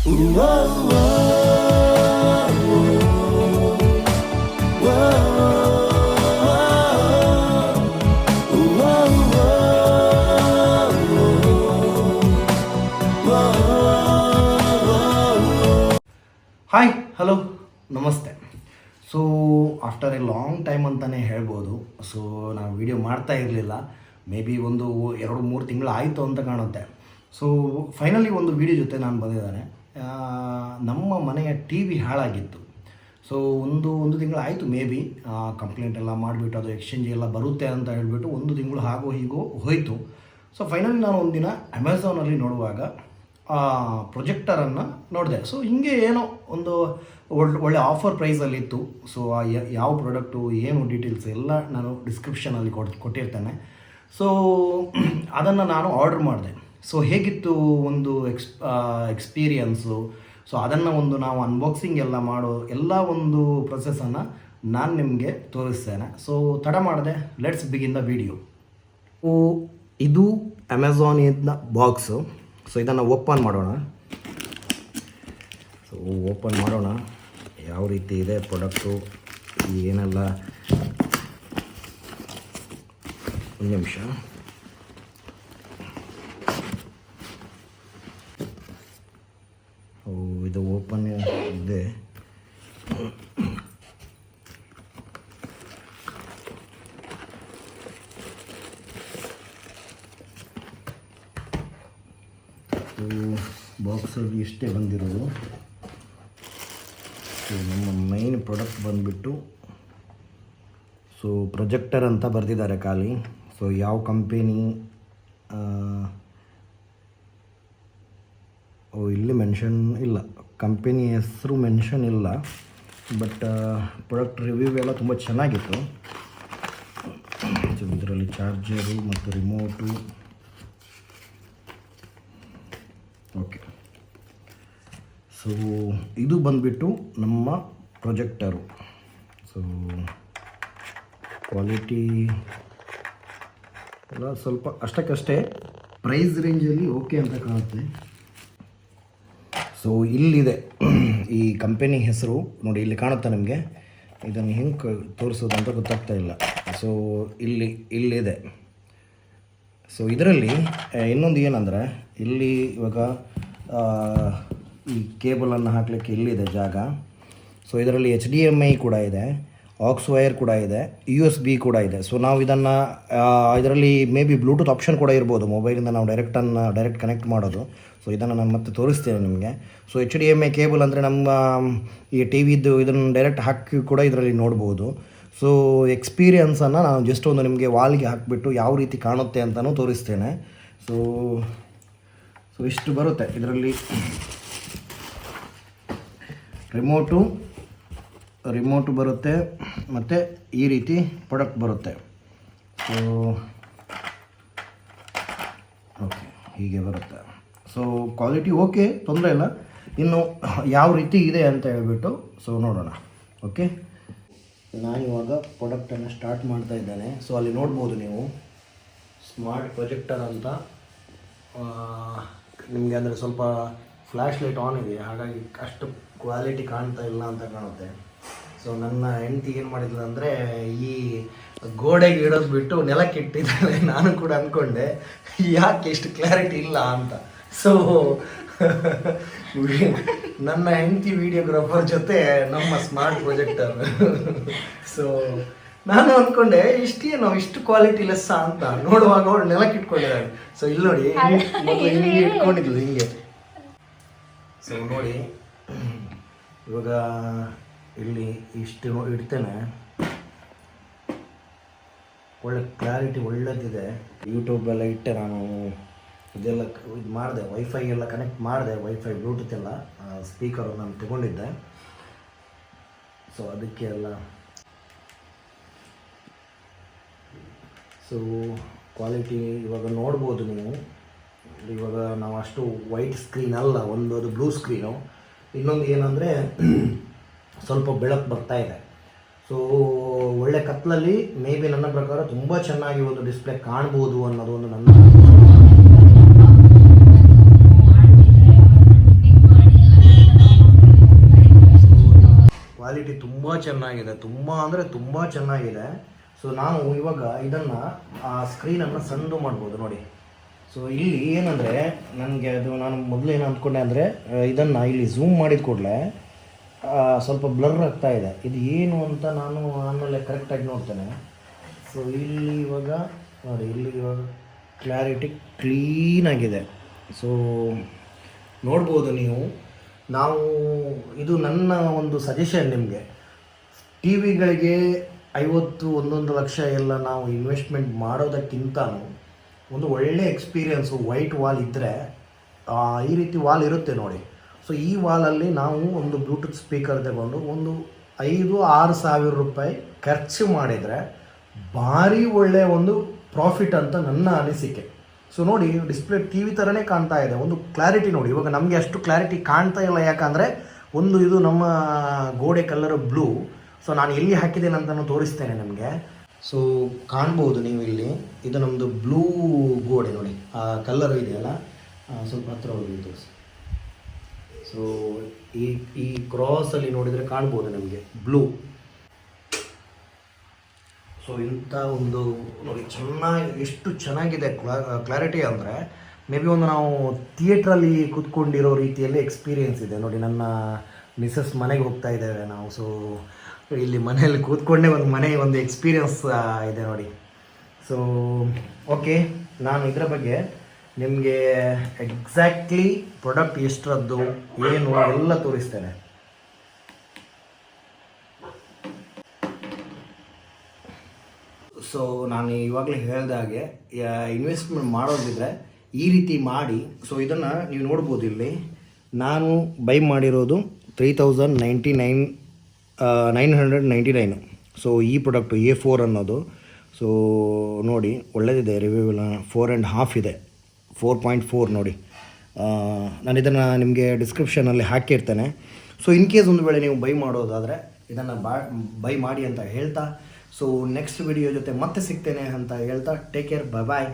Hi hello ನಮಸ್ತೆ. So after a long time ಅಂತಲೇ ಹೇಳ್ಬೋದು. ಸೊ ನಾವು ವಿಡಿಯೋ ಮಾಡ್ತಾ ಇರಲಿಲ್ಲ. ಮೇ ಬಿ ಒಂದು ಎರಡು ಮೂರು ತಿಂಗಳು ಆಯಿತು ಅಂತ ಕಾಣುತ್ತೆ. ಸೊ ಫೈನಲಿ ಒಂದು ವಿಡಿಯೋ ಜೊತೆ ನಾನು ಬಂದಿದ್ದಾನೆ. ನಮ್ಮ ಮನೆಯ ಟಿ ವಿ ಹಾಳಾಗಿತ್ತು. ಸೊ ಒಂದು ಒಂದು ತಿಂಗಳು ಆಯಿತು ಮೇ ಬಿ ಕಂಪ್ಲೇಂಟ್ ಎಲ್ಲ ಮಾಡಿಬಿಟ್ಟು, ಅದು ಎಕ್ಸ್ಚೇಂಜ್ ಎಲ್ಲ ಬರುತ್ತೆ ಅಂತ ಹೇಳಿಬಿಟ್ಟು, ಒಂದು ತಿಂಗಳು ಹಾಗೋ ಹೀಗೋ ಹೋಯಿತು. ಸೊ ಫೈನಲಿ ನಾನು ಒಂದಿನ ಅಮೆಝಾನಲ್ಲಿ ನೋಡುವಾಗ ಪ್ರೊಜೆಕ್ಟರನ್ನು ನೋಡಿದೆ. ಸೊ ಹಿಂಗೆ ಏನೋ ಒಂದು ಒಳ್ಳೆ ಒಳ್ಳೆ ಆಫರ್ ಪ್ರೈಸಲ್ಲಿತ್ತು ಸೊ ಆ ಯಾವ ಪ್ರಾಡಕ್ಟು ಏನು ಡೀಟೇಲ್ಸ್ ಎಲ್ಲ ನಾನು ಡಿಸ್ಕ್ರಿಪ್ಷನಲ್ಲಿ ಕೊಟ್ ಕೊಟ್ಟಿರ್ತೇನೆ. ಸೊ ಅದನ್ನು ನಾನು ಆರ್ಡ್ರ್ ಮಾಡಿದೆ. ಸೊ ಹೇಗಿತ್ತು ಒಂದು ಎಕ್ಸ್ ಎಕ್ಸ್ಪೀರಿಯನ್ಸು ಸೊ ಅದನ್ನು ಒಂದು ನಾವು ಅನ್ಬಾಕ್ಸಿಂಗ್ ಎಲ್ಲ ಮಾಡೋ ಎಲ್ಲ ಒಂದು ಪ್ರೊಸೆಸನ್ನು ನಾನು ನಿಮಗೆ ತೋರಿಸ್ತೇನೆ. ಸೊ ತಡ ಮಾಡಿದೆ ಲೆಟ್ಸ್ ಬಿಗಿನ್ ದ ವಿಡಿಯೋ ಓ ಇದು ಅಮೆಝಾನಿಂದ ಬಾಕ್ಸು ಸೊ ಇದನ್ನು ಓಪನ್ ಮಾಡೋಣ. ಸೊ ಓಪನ್ ಮಾಡೋಣ. ಯಾವ ರೀತಿ ಇದೆ ಪ್ರಾಡಕ್ಟು ಏನೆಲ್ಲ? ಒಂದು ನಿಮಿಷ ಓ ಇದು ಓಪನ್ ಇದೆ ಬಾಕ್ಸಲ್ಲಿ ಇಷ್ಟೇ ಬಂದಿರೋದು. ಸೊ ನಮ್ಮ ಮೈನ್ ಪ್ರಾಡಕ್ಟ್ ಬಂದುಬಿಟ್ಟು ಸೊ ಪ್ರೊಜೆಕ್ಟರ್ ಅಂತ ಬರೆದಿದ್ದಾರೆ ಖಾಲಿ. ಸೊ ಯಾವ ಕಂಪೆನಿ ಓ, ಇಲ್ಲಿ ಮೆನ್ಷನ್ ಇಲ್ಲ. ಕಂಪೆನಿ ಹೆಸರು ಮೆನ್ಷನ್ ಇಲ್ಲ. ಬಟ್ ಪ್ರಾಡಕ್ಟ್ ರಿವ್ಯೂ ಎಲ್ಲ ತುಂಬ ಚೆನ್ನಾಗಿತ್ತು. ಇದರಲ್ಲಿ ಚಾರ್ಜರು ಮತ್ತು ರಿಮೋಟು ಓಕೆ ಸೊ ಇದು ಬಂದುಬಿಟ್ಟು ನಮ್ಮ ಪ್ರೊಜೆಕ್ಟರು ಸೊ ಕ್ವಾಲಿಟಿ ಎಲ್ಲ ಸ್ವಲ್ಪ ಅಷ್ಟಕ್ಕಷ್ಟೇ ಪ್ರೈಸ್ ರೇಂಜಲ್ಲಿ ಓಕೆ ಅಂತ ಕಾಣುತ್ತೆ. ಸೊ ಇಲ್ಲಿದೆ. ಈ ಕಂಪೆನಿ ಹೆಸರು ನೋಡಿ ಇಲ್ಲಿ ಕಾಣುತ್ತೆ ನಿಮಗೆ. ಇದನ್ನು ಹೆಂಗೆ ತೋರಿಸೋದು ಅಂತ ಗೊತ್ತಾಗ್ತಾ ಇಲ್ಲ. ಸೊ ಇಲ್ಲಿ, ಇಲ್ಲಿದೆ. ಸೊ ಇದರಲ್ಲಿ ಇನ್ನೊಂದು ಏನಂದರೆ, ಇಲ್ಲಿ ಇವಾಗ ಈ ಕೇಬಲನ್ನು ಹಾಕಲಿಕ್ಕೆ ಇಲ್ಲಿದೆ ಜಾಗ. ಸೊ ಇದರಲ್ಲಿ ಎಚ್ ಡಿ ಎಂ ಐ ಕೂಡ ಇದೆ ಆಕ್ಸ್ ವೈರ್ ಕೂಡ ಇದೆ ಯು ಎಸ್ ಬಿ ಕೂಡ ಇದೆ. ಸೊ ನಾವು ಇದನ್ನು ಇದರಲ್ಲಿ ಮೇ ಬಿ ಬ್ಲೂಟೂತ್ ಆಪ್ಷನ್ ಕೂಡ ಇರ್ಬೋದು ಮೊಬೈಲಿಂದ ನಾವು ಡೈರೆಕ್ಟನ್ನು ಡೈರೆಕ್ಟ್ ಕನೆಕ್ಟ್ ಮಾಡೋದು. ಸೊ ಇದನ್ನು ನಾನು ಮತ್ತೆ ತೋರಿಸ್ತೇನೆ ನಿಮಗೆ. So H D M I cable ಅಂದರೆ ನಮ್ಮ, ಈ ಟಿ ವಿದು ಇದನ್ನು ಡೈರೆಕ್ಟ್ ಹಾಕಿ ಕೂಡ ಇದರಲ್ಲಿ ನೋಡ್ಬೋದು. ಸೊ ಎಕ್ಸ್ಪೀರಿಯನ್ಸನ್ನು ನಾನು ಜಸ್ಟ್ ಒಂದು ನಿಮಗೆ ವಾಲ್ಗೆ ಹಾಕಿಬಿಟ್ಟು ಯಾವ ರೀತಿ ಕಾಣುತ್ತೆ ಅಂತಲೂ ತೋರಿಸ್ತೇನೆ. ಸೊ ಸೊ ಇಷ್ಟು ಬರುತ್ತೆ. ಇದರಲ್ಲಿ ರಿಮೋಟು ರಿಮೋಟು ಬರುತ್ತೆ. ಮತ್ತು ಈ ರೀತಿ ಪ್ರಾಡಕ್ಟ್ ಬರುತ್ತೆ. ಸೊ ಓಕೆ ಹೀಗೆ ಬರುತ್ತೆ. ಸೊ ಕ್ವಾಲಿಟಿ ಓಕೆ ತೊಂದರೆ ಇಲ್ಲ. ಇನ್ನು ಯಾವ ರೀತಿ ಇದೆ ಅಂತ ಹೇಳ್ಬಿಟ್ಟು ಸೊ ನೋಡೋಣ. ಓಕೆ ನಾನು ಇವಾಗ ಪ್ರಾಡಕ್ಟನ್ನು ಸ್ಟಾರ್ಟ್ ಮಾಡ್ತಾ ಇದ್ದೇನೆ. ಸೊ ಅಲ್ಲಿ ನೋಡ್ಬೋದು ನೀವು. ಸ್ಮಾರ್ಟ್ ಪ್ರೊಜೆಕ್ಟರ್ ಅಂತ ನಿಮಗೆ ಅಂದರೆ ಸ್ವಲ್ಪ ಫ್ಲ್ಯಾಶ್ ಲೈಟ್ ಆನ್ ಇದೆ. ಹಾಗಾಗಿ ಅಷ್ಟು ಕ್ವಾಲಿಟಿ ಕಾಣ್ತಾ ಇಲ್ಲ ಅಂತ ಕಾಣುತ್ತೆ. ಸೊ ನನ್ನ ಹೆಂಡತಿ ಏನು ಮಾಡಿದ್ಲು ಅಂದರೆ, ಈ ಗೋಡೆಗೆ ಇಡೋದು ಬಿಟ್ಟು ನೆಲಕ್ಕೆ ಇಟ್ಟಿದ್ದಾಳೆ. ನಾನು ಕೂಡ ಅಂದ್ಕೊಂಡೆ ಯಾಕೆ ಇಷ್ಟು ಕ್ಲಾರಿಟಿ ಇಲ್ಲ ಅಂತ. ಸೊ ನನ್ನ ಹೆಂಡತಿ ವಿಡಿಯೋಗ್ರಾಫರ್ ಜೊತೆ ನಮ್ಮ ಸ್ಮಾರ್ಟ್ ಪ್ರೊಜೆಕ್ಟರ್ ಸೊ ನಾನು ಅಂದ್ಕೊಂಡೆ ಇಷ್ಟೇನು ಇಷ್ಟು ಕ್ವಾಲಿಟಿ ಲೆಸ್ ಅಂತ. ನೋಡುವಾಗ ಅವಳು ನೆಲಕ್ಕೆ ಇಟ್ಕೊಂಡಿದ್ದಾಳೆ ಸೊ ಇಲ್ಲಿ ನೋಡಿ ಹಿಂಗೆ- ಮೊದ್ಲು ಇಟ್ಕೊಂಡಿದ್ಲು ಹಿಂಗೆ. ಸೊ ನೋಡಿ ಇವಾಗ ಇಲ್ಲಿ ಇಷ್ಟು ಇಡ್ತೇನೆ. ಒಳ್ಳೆ ಕ್ಲಾರಿಟಿ ಒಳ್ಳೆದಿದೆ. ಯೂಟ್ಯೂಬೆಲ್ಲ ಇಟ್ಟೆ ನಾನು. ಇದೆಲ್ಲ ಇದು ಮಾಡಿದೆ ವೈಫೈ ಎಲ್ಲ ಕನೆಕ್ಟ್ ಮಾಡಿದೆ ವೈಫೈ ಬ್ಲೂಟೂತ್ ಎಲ್ಲ ಸ್ಪೀಕರು ನಾನು ತಗೊಂಡಿದ್ದೆ. ಸೊ ಅದಕ್ಕೆ ಎಲ್ಲ ಸೊ ಕ್ವಾಲಿಟಿ ಇವಾಗ ನೋಡ್ಬೋದು ನೀವು. ಇವಾಗ ನಾವು ಅಷ್ಟು ವೈಟ್ ಸ್ಕ್ರೀನ್ ಅಲ್ಲ, ಒಂದು ಅದು ಬ್ಲೂ ಸ್ಕ್ರೀನು ಇನ್ನೊಂದು ಏನಂದರೆ ಸ್ವಲ್ಪ ಬೆಳಕು ಬರ್ತಾ ಇದೆ. ಸೊ ಒಳ್ಳೆ ಕತ್ಲಲ್ಲಿ ಮೇ ಬಿ ನನ್ನ ಪ್ರಕಾರ ತುಂಬ ಚೆನ್ನಾಗಿ ಒಂದು ಡಿಸ್ಪ್ಲೇ ಕಾಣ್ಬೋದು ಅನ್ನೋದು ಒಂದು ನನ್ನ ಚೆನ್ನಾಗಿದೆ, ತುಂಬ ಅಂದರೆ ತುಂಬ ಚೆನ್ನಾಗಿದೆ. ಸೊ ನಾವು ಇವಾಗ ಇದನ್ನು, ಆ ಸ್ಕ್ರೀನನ್ನು ಸಣ್ಣ ಮಾಡ್ಬೋದು ನೋಡಿ. ಸೊ ಇಲ್ಲಿ ಏನಂದರೆ ನನಗೆ ಅದು ನಾನು ಮೊದಲು ಏನು ಅಂದ್ಕೊಂಡೆ ಅಂದರೆ ಇದನ್ನು ಇಲ್ಲಿ ಝೂಮ್ ಮಾಡಿದ ಕೂಡಲೇ ಸ್ವಲ್ಪ ಬ್ಲರ್ ಆಗ್ತಾ ಇದೆ. ಇದು ಏನು ಅಂತ ನಾನು ಆಮೇಲೆ ಕರೆಕ್ಟಾಗಿ ನೋಡ್ತೇನೆ. ಸೊ ಇಲ್ಲಿ ಇವಾಗ, ನೋಡಿ, ಇಲ್ಲಿ ಇವಾಗ ಕ್ಲಾರಿಟಿ ಕ್ಲೀನಾಗಿದೆ ಸೊ ನೋಡ್ಬೋದು ನೀವು. ನಾವು, ಇದು ನನ್ನ ಒಂದು ಸಜೆಷನ್ ನಿಮಗೆ. ಟಿ ವಿಗಳಿಗೆ ಐವತ್ತು ಒಂದೊಂದು ಲಕ್ಷ ಎಲ್ಲ ನಾವು ಇನ್ವೆಸ್ಟ್ಮೆಂಟ್ ಮಾಡೋದಕ್ಕಿಂತ ಒಂದು ಒಳ್ಳೆ ಎಕ್ಸ್ಪೀರಿಯನ್ಸು ವೈಟ್ ವಾಲ್ ಇದ್ದರೆ ಈ ರೀತಿ ವಾಲ್ ಇರುತ್ತೆ ನೋಡಿ. ಸೊ ಈ ವಾಲಲ್ಲಿ ನಾವು ಒಂದು ಬ್ಲೂಟೂತ್ ಸ್ಪೀಕರ್ ತಗೊಂಡು ಒಂದು ಐದು ಆರು ಸಾವಿರ ರೂಪಾಯಿ ಖರ್ಚು ಮಾಡಿದರೆ ಭಾರಿ ಒಳ್ಳೆಯ ಒಂದು ಪ್ರಾಫಿಟ್ ಅಂತ ನನ್ನ ಅನಿಸಿಕೆ. ಸೊ ನೋಡಿ ಡಿಸ್ಪ್ಲೇ ಟಿ ವಿ ಥರನೇ ಕಾಣ್ತಾ ಇದೆ. ಒಂದು ಕ್ಲಾರಿಟಿ ನೋಡಿ. ಇವಾಗ ನಮಗೆ ಅಷ್ಟು ಕ್ಲಾರಿಟಿ ಕಾಣ್ತಾ ಇಲ್ಲ. ಯಾಕಂದರೆ ಒಂದು ಇದು ನಮ್ಮ ಗೋಡೆ ಕಲರ್ ಬ್ಲೂ ಸೊ ನಾನು ಎಲ್ಲಿ ಹಾಕಿದ್ದೇನೆ ಅಂತಲೂ ತೋರಿಸ್ತೇನೆ ನಿಮಗೆ. ಸೊ ಕಾಣ್ಬೋದು ನೀವು ಇಲ್ಲಿ. ಇದು ನಮ್ಮದು ಬ್ಲೂ ಗೋಡೆ ನೋಡಿ. ಆ ಕಲರ್ ಇದೆಯಲ್ಲ? ಸ್ವಲ್ಪ ಹತ್ರ ಹೋಗಿ ತೋರಿಸಿ. ಸೊ ಈ ಈ ಕ್ರಾಸಲ್ಲಿ ನೋಡಿದರೆ ಕಾಣ್ಬೋದು ನಮಗೆ. ಬ್ಲೂ ಸೊ ಇಂಥ ಒಂದು ನೋಡಿ ಚೆನ್ನಾಗಿ ಎಷ್ಟು ಚೆನ್ನಾಗಿದೆ ಕ್ಲಾ ಕ್ಲಾರಿಟಿ ಅಂದರೆ ಮೇ ಬಿ ಒಂದು ನಾವು ಥಿಯೇಟ್ರಲ್ಲಿ ಕೂತ್ಕೊಂಡಿರೋ ರೀತಿಯಲ್ಲಿ ಎಕ್ಸ್ಪೀರಿಯೆನ್ಸ್ ಇದೆ. ನೋಡಿ ನನ್ನ ಮಿಸಸ್ ಮನೆಗೆ ಹೋಗ್ತಾ ಇದ್ದೇವೆ ನಾವು. ಸೊ ಇಲ್ಲಿ ಮನೆಯಲ್ಲಿ ಕೂತ್ಕೊಂಡೇ ಒಂದು ಮನೆ ಒಂದು ಎಕ್ಸ್ಪೀರಿಯೆನ್ಸ್ ಇದೆ ನೋಡಿ. ಸೊ, ಓಕೆ, ನಾನು ಇದರ ಬಗ್ಗೆ ನಿಮಗೆ ಎಕ್ಸಾಕ್ಟ್ಲಿ ಪ್ರಾಡಕ್ಟ್ ಎಷ್ಟರದ್ದು, ಏನು, ಎಲ್ಲ ತೋರಿಸ್ತೇನೆ. ಸೊ ನಾನು ಇವಾಗಲೇ ಹೇಳಿದ ಹಾಗೆ ಇನ್ವೆಸ್ಟ್ಮೆಂಟ್ ಮಾಡೋದಿದ್ರೆ ಈ ರೀತಿ ಮಾಡಿ. ಸೊ ಇದನ್ನು ನೀವು ನೋಡ್ಬೋದು ಇಲ್ಲಿ. ನಾನು ಬೈ ಮಾಡಿರೋದು three thousand ninety nine nine hundred ninety nine so ಈ ಪ್ರಾಡಕ್ಟು ಎ ಫೋರ್ ಅನ್ನೋದು. ಸೊ ನೋಡಿ ಒಳ್ಳೆಯದಿದೆ ರಿವ್ಯೂ ಎಲ್ಲ ಫೋರ್ ಆ್ಯಂಡ್ ಹಾಫ್ ಇದೆ. ಫೋರ್ ಪಾಯಿಂಟ್ ಫೋರ್ ನೋಡಿ. ನಾನು ಇದನ್ನು ನಿಮಗೆ ಡಿಸ್ಕ್ರಿಪ್ಷನಲ್ಲಿ ಹಾಕಿರ್ತೇನೆ. ಸೊ ಇನ್ ಕೇಸ್ ಒಂದು ವೇಳೆ ನೀವು ಬೈ ಮಾಡೋದಾದರೆ ಇದನ್ನು ಬಾ ಬೈ ಮಾಡಿ ಅಂತ ಹೇಳ್ತಾ ಸೊ ನೆಕ್ಸ್ಟ್ ವಿಡಿಯೋ ಜೊತೆ ಮತ್ತೆ ಸಿಗ್ತೇನೆ ಅಂತ ಹೇಳ್ತಾ ಟೇಕ್ ಕೇರ್ ಬಾಯ್ ಬಾಯ್